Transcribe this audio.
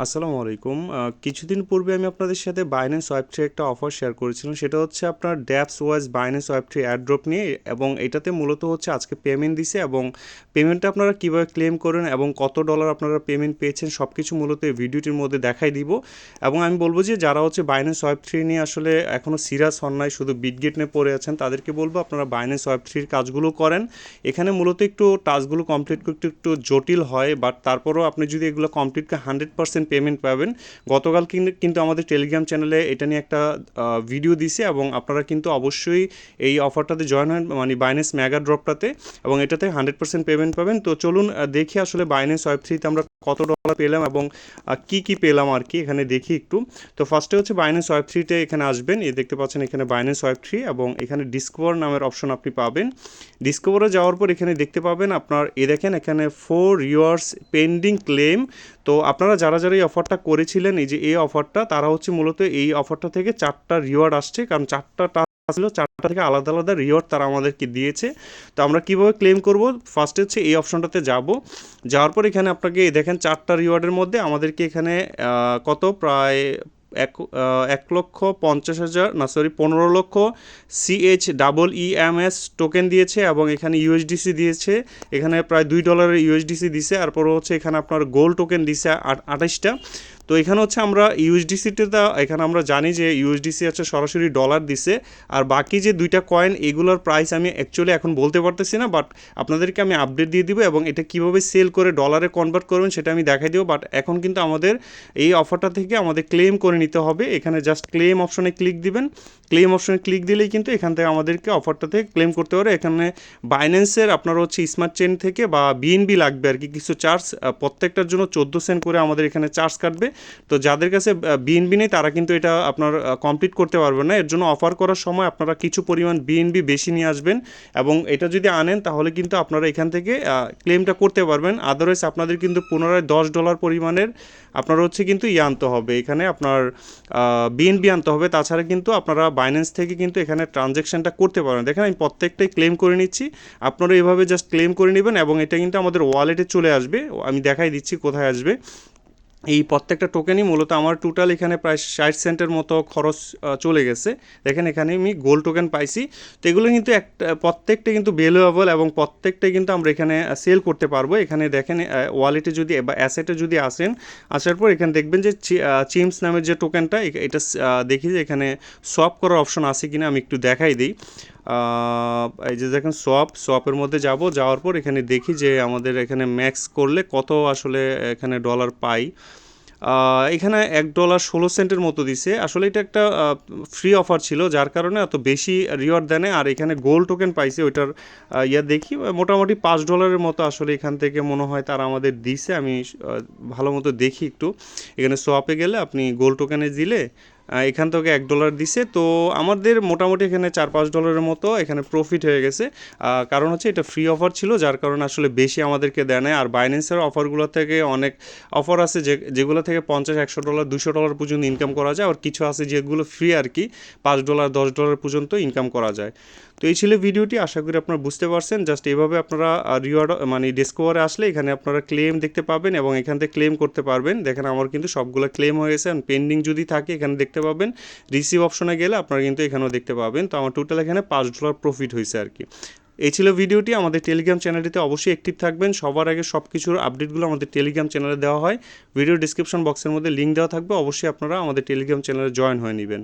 আসসালামু আলাইকুম। কিছুদিন পূর্বে আমি আপনাদের সাথে বাইন্যান্স থ্রি একটা অফার শেয়ার করেছিলাম। সেটা হচ্ছে আপনার dapps wise Binance three airdrop নিয়ে এবং এটাতে মূলত হচ্ছে আজকে পেমেন্ট দিছে এবং পেমেন্টটা আপনারা কীভাবে ক্লেম করেন এবং কত ডলার আপনারা পেমেন্ট পেয়েছেন সব কিছু মূলত এই ভিডিওটির মধ্যে দেখাই দিব। এবং আমি বলব যে যারা হচ্ছে বাইন্যান্স ওয়েব থ্রি নিয়ে আসলে এখনও সিরিয়াস হন নাই, শুধু বিটগেট নিয়ে পড়ে আছেন, তাদেরকে বলব আপনারা বাইন্যান্স ওয়েব থ্রির কাজগুলো করেন। এখানে মূলত একটু টাস্কগুলো কমপ্লিট করতে একটু জটিল হয় বাট তারপরেও আপনি যদি এগুলো কমপ্লিট হান্ড্রেড পার্সেন্ট পেমেন্ট পাবেন। গতকাল কিন্তু- আমাদের টেলিগ্রাম চ্যানেলে এটা নিয়ে একটা ভিডিও দিছে এবং আপনারা কিন্তু অবশ্যই এই অফারটাতে জয়েন হন মানে বাইন্যান্স মেগা ড্রপটাতে এবং এটাতে হান্ড্রেড পার্সেন্ট পেমেন্ট পাবেন। তো চলুন দেখি আসলে বাইনেস ওয়েব থ্রিতে আমরা কত ডলার পেলাম এবং কি কি পেলাম আর কি এখানে দেখি একটু। তো ফার্স্টে হচ্ছে বাইন্যান্স ওয়েব থ্রিতে এখানে আসবেন। এই দেখতে পাচ্ছেন এখানে বাইনেস ওয়েব থ্রি এবং এখানে ডিসকভার নামের অপশন আপনি পাবেন। ডিসকভারে যাওয়ার পর এখানে দেখতে পাবেন আপনার এ দেখেন এখানে ফোর ইয়ার্স পেন্ডিং ক্লেম তো আপনারা যারা যারা এই অফারটা করেছিলেন, এই যে এই অফারটা তারা হচ্ছে মূলত এই অফারটা থেকে চারটা রিওয়ার্ড আসছে, কারণ চারটা আসলো চারটা থেকে আলাদা আলাদা রিওয়ার্ড তারা আমাদেরকে দিয়েছে। তো আমরা কীভাবে ক্লেম করব? ফার্স্ট হচ্ছে এই অপশনটাতে যাব। যাওয়ার পর এখানে আপনাকে দেখেন চারটা রিওয়ার্ডের মধ্যে আমাদেরকে এখানে কত? প্রায় এক এক লক্ষ পঞ্চাশ হাজার, না সরি পনেরো lakh CH double E M S token দিয়েছে এবং এখানে ইউএসডিসি দিয়েছে। এখানে প্রায় দুই ডলারের ইউএসডিসি দিছে তারপর হচ্ছে এখানে আপনার গোল্ড টোকেন দিছে আঠাশটা। তো এখানে হচ্ছে আমরা ইউএসডিসিতে এখানে আমরা জানি যে ইউএসডিসি হচ্ছে সরাসরি ডলার দিছে, আর বাকি যে দুইটা কয়েন এগুলোর প্রাইস আমি অ্যাকচুয়ালি এখন বলতে পারতেছি না বাট আপনাদেরকে আমি আপডেট দিয়ে দিব এবং এটা কীভাবে সেল করে ডলারে কনভার্ট করবেন সেটা আমি দেখাই দিব বাট এখন কিন্তু আমাদের এই অফারটা থেকে আমাদের ক্লেম করে নিতে হবে, এখানে জাস্ট ক্লেম অপশনে ক্লিক দিবেন ক্লেম অপশনে ক্লিক দিলেই কিন্তু এখান থেকে আমাদেরকে অফারটা থেকে ক্লেম করতে পারে। এখানে বাইন্যান্সের আপনার হচ্ছে স্মার্ট চেন থেকে বা বিএনবি লাগবে আর কি। কিছু চার্জ প্রত্যেকটার জন্য চোদ্দ সেন্ট করে আমাদের এখানে চার্জ কাটবে। তো যাদের কাছে বিএনবি নেই, তারা কিন্তু এটা আপনার কমপ্লিট করতে পারবে না। এর জন্য অফার করার সময় আপনারা কিছু পরিমাণ বিএনবি বেশি নিয়ে আসবেন এবং এটা যদি আনেন, তাহলে কিন্তু আপনারা এখান থেকে ক্লেমটা করতে পারবেন। আদারওয়াইজ আপনাদের কিন্তু পুনরায় দশ ডলার পরিমাণের আপনার হচ্ছে কিন্তু ইয়ে আনতে হবে। এখানে আপনার বিএনবি আনতে হবে। তাছাড়া কিন্তু আপনারা বাইন্যান্স থেকে কিন্তু এখানে ট্রানজ্যাকশনটা করতে পারবেন দেখেন, আমি প্রত্যেকটাই ক্লেম করে নিচ্ছি। আপনারা এভাবে জাস্ট ক্লেম করে নেবেন এবং এটা কিন্তু আমাদের ওয়ালেটে চলে আসবে। আমি দেখাই দিচ্ছি কোথায় আসবে। এই প্রত্যেকটা টোকেনই মূলত আমার টোটাল এখানে প্রায় ষাট সেন্টের মতো খরচ চলে গেছে। দেখেন এখানে আমি গোল্ড টোকেন পাইছি। তো এগুলো কিন্তু একটা, প্রত্যেকটা কিন্তু ভ্যালুয়েবল এবং প্রত্যেকটাই কিন্তু আমরা এখানে সেল করতে পারব। এখানে দেখেন ওয়ালেটে যদি, বা অ্যাসেটে যদি আসেন, আসার পর এখানে দেখবেন যে চিমস নামের যে টোকেনটা এটা দেখি যে এখানে সোয়াপ করার অপশন আছে কিনা, আমি একটু দেখাই দিই। এই যে দেখেন সোয়াপ সোয়াপের মধ্যে যাব, যাওয়ার পর এখানে দেখি যে আমাদের এখানে ম্যাক্স করলে কত আসলে এখানে ডলার পাই। এখানে এক ডলার ষোলো সেন্টের মতো দিছে। আসলে এটা একটা ফ্রি অফার ছিল, যার কারণে এত বেশি রিওয়ার্ড দেয় আর এখানে গোল্ড টোকেন পাইছে, ওইটার ইয়া দেখি মোটামুটি পাঁচ ডলারের মতো আসলে এখান থেকে মনে হয় তারা আমাদের দিছে। আমি ভালো মতো দেখি একটু। এখানে সোয়াপে গেলে আপনি গোল্ড টোকেনে দিলে এখান থেকে এক ডলার দিছে। তো আমাদের মোটামুটি এখানে চার পাঁচ ডলারের মতো এখানে প্রফিট হয়ে গেছে। কারণ হচ্ছে এটা ফ্রি অফার ছিল, যার কারণে আসলে বেশি আমাদেরকে দেয় না আর বাইন্যান্সের অফারগুলো থেকে অনেক অফার আছে যে, যেগুলো থেকে পঞ্চাশ, একশো ডলার দুশো ডলার পর্যন্ত ইনকাম করা যায়। আর কিছু আছে যেগুলো ফ্রি আর কি, পাঁচ ডলার দশ ডলার পর্যন্ত ইনকাম করা যায়। তো এই ছিল ভিডিওটি, আশা করি আপনারা বুঝতে পারছেন। জাস্ট এইভাবে আপনারা রিওয়ার্ড মানে ডিসকভারে আসলে এখানে আপনারা ক্লেম দেখতে পাবেন এবং এখান থেকে ক্লেম করতে পারবেন। দেখেন, আমার কিন্তু সবগুলো ক্লেম হয়ে গেছে। পেন্ডিং যদি থাকে, এখানে দেখতে পাবেন। রিসিভ অপশনে গেলে আপনারা কিন্তু এখানেও দেখতে পাবেন। তো আমার টোটাল এখানে পাঁচ ডলার প্রফিট হয়েছে আর কি। এই ছিল ভিডিওটি। আমাদের টেলিগ্রাম চ্যানেলটিতে অবশ্যই অ্যাক্টিভ থাকবেন। সবার আগে সব কিছুর আপডেটগুলো আমাদের টেলিগ্রাম চ্যানেলে দেওয়া হয়। ভিডিও ডিসক্রিপশন বক্সের মধ্যে লিঙ্ক দেওয়া থাকবে। অবশ্যই আপনারা আমাদের টেলিগ্রাম চ্যানেলে জয়েন হয়ে নেবেন।